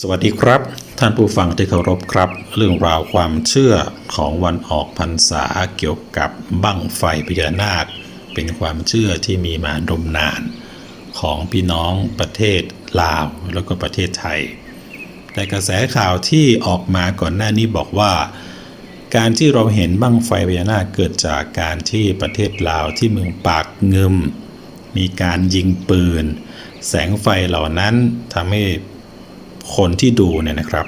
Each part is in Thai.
สวัสดีครับ ท่านผู้ฟังที่เคารพครับ เรื่องราวความเชื่อของวันออกพรรษาเกี่ยวกับบั้งไฟพญานาค เป็นความเชื่อที่มีมานมนาน ของพี่น้องประเทศลาวแล้วก็ประเทศไทย แต่กระแสข่าวที่ออกมาก่อนหน้านี้บอกว่า การที่เราเห็นบั้งไฟพญานาคเกิดจากการที่ประเทศลาวที่เมืองปากเงึมมีการยิงปืน แสงไฟเหล่านั้นทำให้ คนที่ดูเนี่ยนะครับ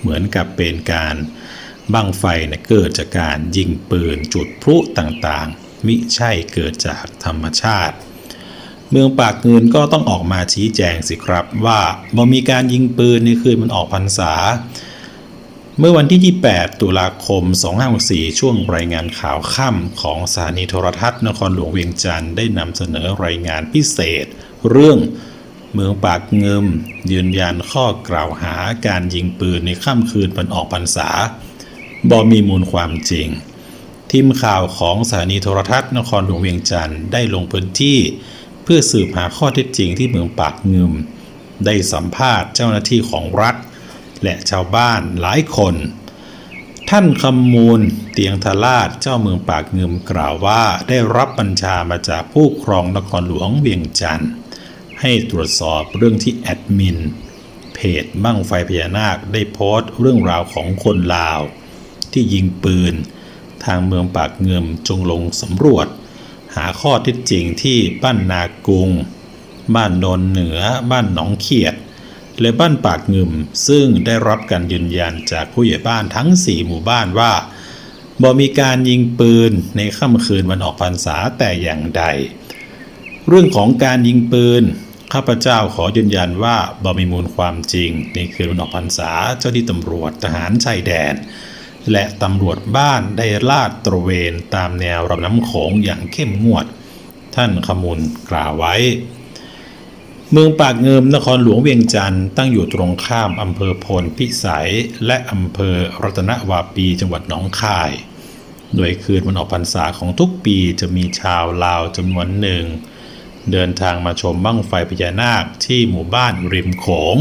เหมือนกับเป็นการบั้งไฟเนี่ยเกิดจากการยิงปืนจุดพลุต่างๆ มิใช่เกิดจากธรรมชาติ เมืองปากเงินก็ต้องออกมาชี้แจงสิครับว่าบ่มีการยิงปืนในคืนมันออกพรรษา เมื่อวันที่ 28 ตุลาคม 2564 ช่วงรายงานข่าวค่ำของสถานีโทรทัศน์นครหลวงเวียงจันทร์ได้นำเสนอรายงานพิเศษ เรื่อง เมืองปากเงิมยืนยันข้อกล่าวหาการยิงปืนในค่ำคืนวันออกพรรษาบ่มีมูลความจริง ทีมข่าวของสถานีโทรทัศน์นครหลวงเวียงจันทร์ได้ลงพื้นที่ เพื่อสืบหาข้อเท็จจริงที่เมืองปากเงิม ได้สัมภาษณ์เจ้าหน้าที่ของรัฐ และชาวบ้านหลายคน ท่านคำมูลเตียงทราชเจ้าเมืองปากเงิมกล่าวว่าได้รับบัญชามาจากผู้ครองนครหลวงเวียงจันทร์ ให้ตรวจสอบเรื่องที่แอดมิน เพจบั้งไฟพญานาคได้โพสต์เรื่องราวของคนลาว ที่ยิงปืน ทางเมืองปากเงิมจงลงสำรวจ หาข้อเท็จจริงที่บ้านนากุง บ้านโนนเหนือ บ้านหนองเขียด และบ้านปากเงิมซึ่งได้รับการยืนยันจากผู้ใหญ่บ้านทั้ง 4 หมู่บ้านว่าบ่มีการยิงปืนในค่ำคืนวันออกพรรษาแต่อย่างใด เรื่องของการยิงปืน ข้าพเจ้าขอยืนยันว่าบ่มีมูลความจริงในคืนวันออกพรรษาเจ้าที่ตำรวจทหารชายแดน และตำรวจบ้านได้ลาดตระเวนตามแนวลำน้ำโขงอย่างเข้มงวด ท่านขมูลกล่าวไว้ เมืองปากเงิมนครหลวงเวียงจันทร์ตั้งอยู่ตรงข้ามอำเภอพลพิสัย และอำเภอรัตนวาปีจังหวัดหนองคาย โดยคืนวันออกพรรษาของทุกปีจะมีชาวลาวจำนวนหนึ่ง เดินทางมาชมบั้งไฟพญานาคที่หมู่บ้านริมโขง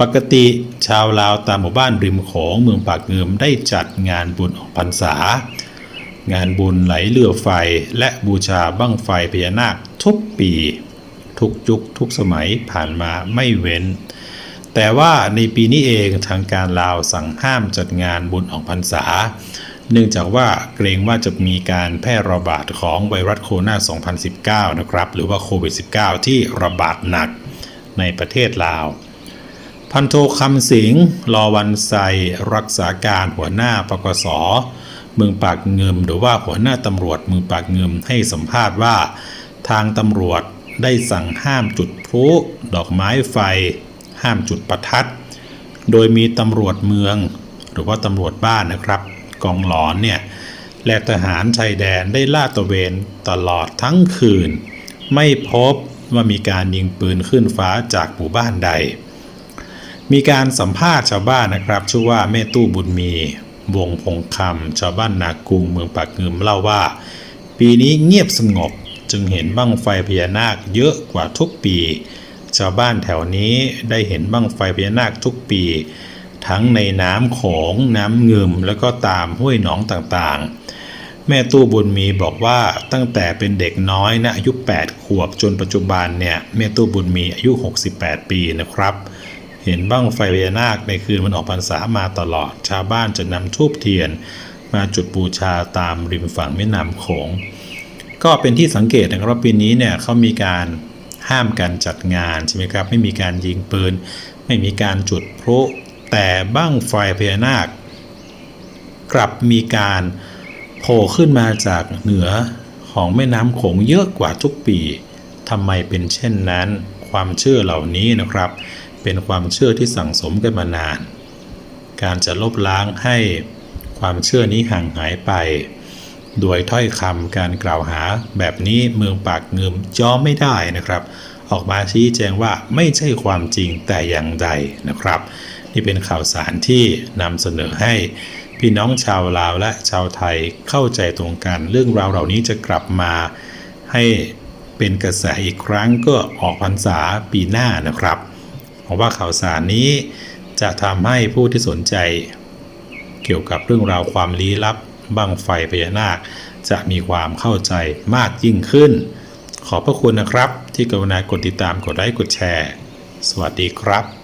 ปกติชาวลาวตามหมู่บ้านริมโขงเมืองปากเงิมได้จัดงานบุญออกพรรษา งานบุญไหลเรือไฟและบูชาบั้งไฟพญานาคทุกปี ทุกยุคทุกสมัยผ่านมาไม่เว้น แต่ว่าในปีนี้เองทางการลาวสั่งห้ามจัดงานบุญออกพรรษา เนื่องจากว่าเกรงว่าจะมีการแพร่ระบาดของไวรัสโคโรนา 2019 นะครับ หรือว่าโควิด -19 ที่ระบาดหนักในประเทศลาว พันโทคำสิงห์รอวันไซรักษาการหัวหน้าปกสเมืองปากเงิมหรือว่าหัวหน้าตำรวจเมืองปากเงิมให้สัมภาษณ์ว่า ทางตำรวจได้สั่งห้ามจุดพลุดอกไม้ไฟ ห้ามจุดประทัด โดยมีตำรวจเมือง หรือว่าตำรวจบ้านนะครับ กองหลอนเนี่ยและทหารชายแดนได้ลาดตระเวนตลอดทั้งคืน ไม่พบว่ามีการยิงปืนขึ้นฟ้าจากหมู่บ้านใด มีการสัมภาษณ์ชาวบ้านนะครับชื่อว่าแม่ตู้บุญมี วงพงคำชาวบ้านนากุงเมืองปากเงิมเล่าว่า ปีนี้เงียบสงบจึงเห็นบั้งไฟพญานาคเยอะกว่าทุกปี ชาวบ้านแถวนี้ได้เห็นบั้งไฟพญานาคทุกปี ทั้งในน้ำโขงน้ำเงึมแล้วก็ตามห้วยหนองต่างๆ แม่ตู้บุญมีบอกว่าตั้งแต่เป็นเด็กน้อยนะอายุ 8 ขวบจนปัจจุบันเนี่ยแม่ตู้บุญมีอายุ 68 ปีนะครับเห็นบ้างไฟพญานาคในคืนวันออกพรรษามาตลอด ชาวบ้านจะนำทูบเทียน มาจุดบูชาตามริมฝั่งแม่น้ำโขง ก็เป็นที่สังเกตนะครับปีนี้เนี่ยเขามีการห้ามการจัดงานใช่ไหมครับ ไม่มีการยิงปืน ไม่มีการจุดพลุ แต่บ้างไฟพญานาค กลับมีการโผล่ขึ้นมาจากเหนือของแม่น้ำโขงเยอะกว่าทุกปีทำไมเป็นเช่นนั้น ความเชื่อเหล่านี้นะครับ เป็นความเชื่อที่สั่งสมกันมานาน การจะลบล้างให้ความเชื่อนี้ห่างหายไป โดยถ้อยคำการกล่าวหาแบบนี้เมืองปากเงิมย้อมไม่ได้นะครับ ออกมาชี้แจงว่าไม่ใช่ความจริงแต่อย่างใดนะครับ นี่เป็นข่าวสารที่นำเสนอให้พี่น้องชาวลาวและชาวไทยเข้าใจตรงกัน เรื่องราวเหล่านี้จะกลับมาให้เป็นกระแสอีกครั้งก็ออกพรรษาปีหน้านะครับอวังว่าข่าวสารนี้จะทำให้ผู้ที่สนใจ เกี่ยวกับเรื่องราวความลี้ลับบั้งไฟพญานาค จะมีความเข้าใจมากยิ่งขึ้น ขอบพระคุณนะครับ ที่กรุณากดติดตามกดไลค์กดแชร์ สวัสดีครับ